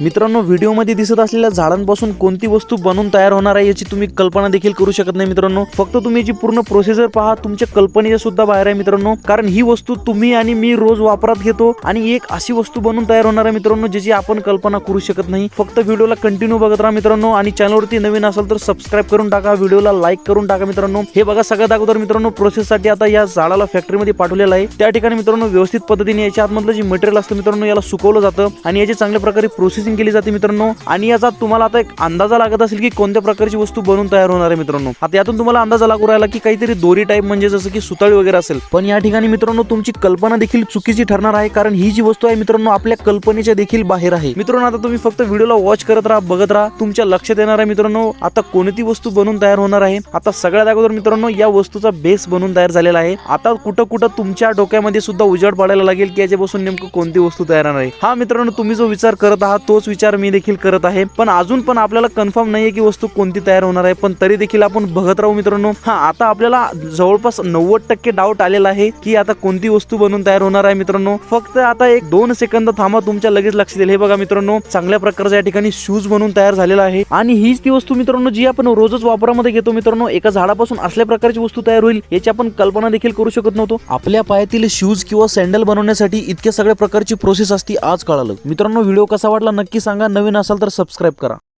मित्रांनो व्हिडिओमध्ये दिसत असलेल्या झाडांपासून कोणती वस्तू बनवून तयार होणार आहे याची तुम्ही कल्पना देखील करू शकत नाही मित्रांनो. फक्त तुम्ही जी पूर्ण प्रोसिजर पहा तुमच्या कल्पनेच्या सुद्धा बाहेर आहे मित्रांनो. कारण ही वस्तू तुम्ही आणि मी रोज वापरात घेतो आणि एक अशी वस्तू बनवून तयार होणार आहे मित्रांनो ज्याची आपण कल्पना करू शकत नाही. फक्त व्हिडिओला कंटिन्यू बघत राहा मित्रांनो आणि चॅनलवरती नवीन असेल तर सबस्क्राईब करून टाका व्हिडिओला लाईक करून टाका मित्रांनो. हे बघा सगळ्यात अगोदर मित्रांनो प्रोसेससाठी आता या झाडाला फॅक्टरीमध्ये पाठवलेलं आहे. त्या ठिकाणी मित्रांनो व्यवस्थित पद्धतीने याच्या आतमधलं जे मटेरियल असतं मित्रांनो याला सुकवलं जातं आणि याची चांगल्या प्रकारे प्रोसेस प्रोसेसिंग केली जाते मित्रांनो. आणि याचा तुम्हाला आता एक अंदाजा लागत असेल की कोणत्या प्रकारची वस्तू बनवून तयार होणार आहे मित्रांनो. आता यातून तुम्हाला अंदाजा लागू राहिला की काहीतरी दोरी टाईप म्हणजे जसं की सुताळी वगैरे असेल. पण या ठिकाणी मित्रांनो तुमची कल्पना देखील चुकीची ठरणार आहे कारण ही जी वस्तू आहे मित्रांनो आपल्या कल्पनेच्या देखील बाहेर आहे. मित्रांनो आता तुम्ही फक्त व्हिडिओला वॉच करत राहा बघत राहा. तुमच्या लक्षात येणार आहे मित्रांनो आता कोणती वस्तू बनवून तयार होणार आहे? आता सगळ्यात अगोदर मित्रांनो या वस्तूचा बेस बनवून तयार झालेला आहे. आता कुठं कुठं तुमच्या डोक्यामध्ये सुद्धा उजाड पाडायला लागेल की याच्यापासून नेमकं कोणती वस्तू तयार होणार आहे. हा मित्रांनो तुम्ही जो विचार करत आहात तो तोच विचार मी देखील करत आहे. पण अजून पण आपल्याला कन्फर्म नाहीये की वस्तू कोणती तयार होणार आहे. पण तरी देखील आपण बघत राहू मित्रांनो. हा आता आपल्याला जवळपास नव्वद टक्के डाऊट आलेला आहे की आता कोणती वस्तू बनवून तयार होणार आहे मित्रांनो. फक्त आता एक दोन सेकंद थांबा तुमच्या लगेच लक्ष देईल हे बघा मित्रांनो चांगल्या प्रकारचा या ठिकाणी शूज बनवून तयार झालेला आहे. आणि हीच ती वस्तू मित्रांनो जी आपण रोजच वापरामध्ये घेतो मित्रांनो एका झाडापासून असल्या प्रकारची वस्तू तयार होईल याची आपण कल्पना देखील करू शकत नव्हतो. आपल्या पायातील शूज किंवा सँडल बनवण्यासाठी इतक्या सगळ्या प्रकारची प्रोसेस असती आज कळालं. मित्रांनो व्हिडिओ कसा वाटला नक्की सांगा. नवीन असाल तर सबस्क्राईब करा.